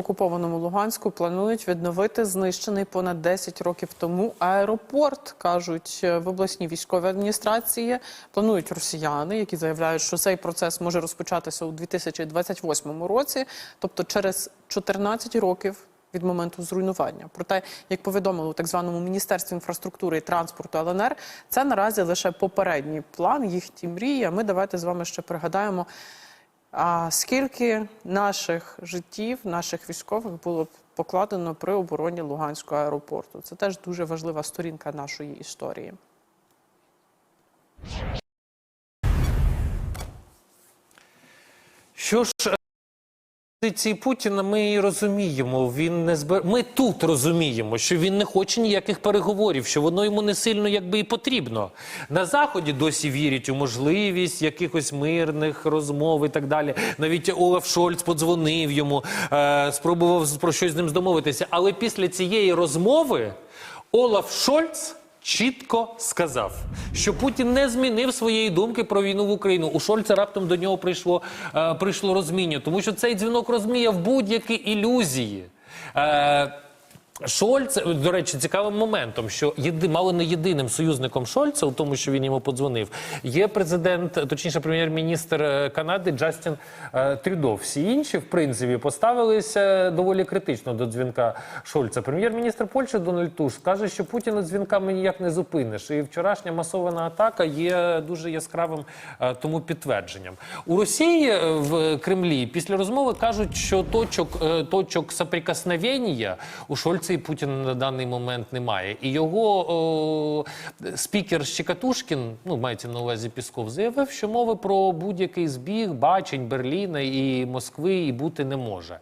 окупованому Луганську планують відновити знищений понад 10 років тому аеропорт, кажуть е, в обласній військовій адміністрації. Планують росіяни, які заявляють, що цей процес може розпочатися у 2028 році, тобто через 14 років. Від моменту зруйнування, проте, як повідомили у так званому міністерстві інфраструктури і транспорту ЛНР, це наразі лише попередній план, їхні мрії. А Ми давайте з вами ще пригадаємо, а скільки наших життів, наших військових було покладено при обороні Луганського аеропорту? Це теж дуже важлива сторінка нашої історії. Що ж позиції Путіна ми і розуміємо. Він не збер... Ми тут розуміємо, що він не хоче ніяких переговорів, що воно йому не сильно якби і потрібно. На заході досі вірять у можливість якихось мирних розмов і так далі. Навіть Олаф Шольц подзвонив йому, е, спробував про щось з ним домовитися. Але після цієї розмови Олаф Шольц. Чітко сказав, що Путін не змінив своєї думки про війну в Україну. У Шольца раптом до нього прийшло, е, прийшло розміння, тому що цей дзвінок розміяв будь-які ілюзії. Е, Шольц, до речі, цікавим моментом, що єди, мало не єдиним союзником Шольца, у тому, що він йому подзвонив, є президент, точніше, прем'єр-міністр е, Канади Джастін е, Трюдо. Всі інші, в принципі, поставилися доволі критично до дзвінка Шольца. Прем'єр-міністр Польщі Дональд Туск каже, що Путіна дзвінками ніяк не зупиниш. І вчорашня масована атака є дуже яскравим е, тому підтвердженням. У Росії е, в Кремлі після розмови кажуть, що точок, е, точок соприкосновення у Шольца і Путін на даний момент немає. І його о, спікер Щекатушкін, ну мається на увазі Пісков, заявив, що мови про будь-який збіг бачень Берліна і Москви і бути не може.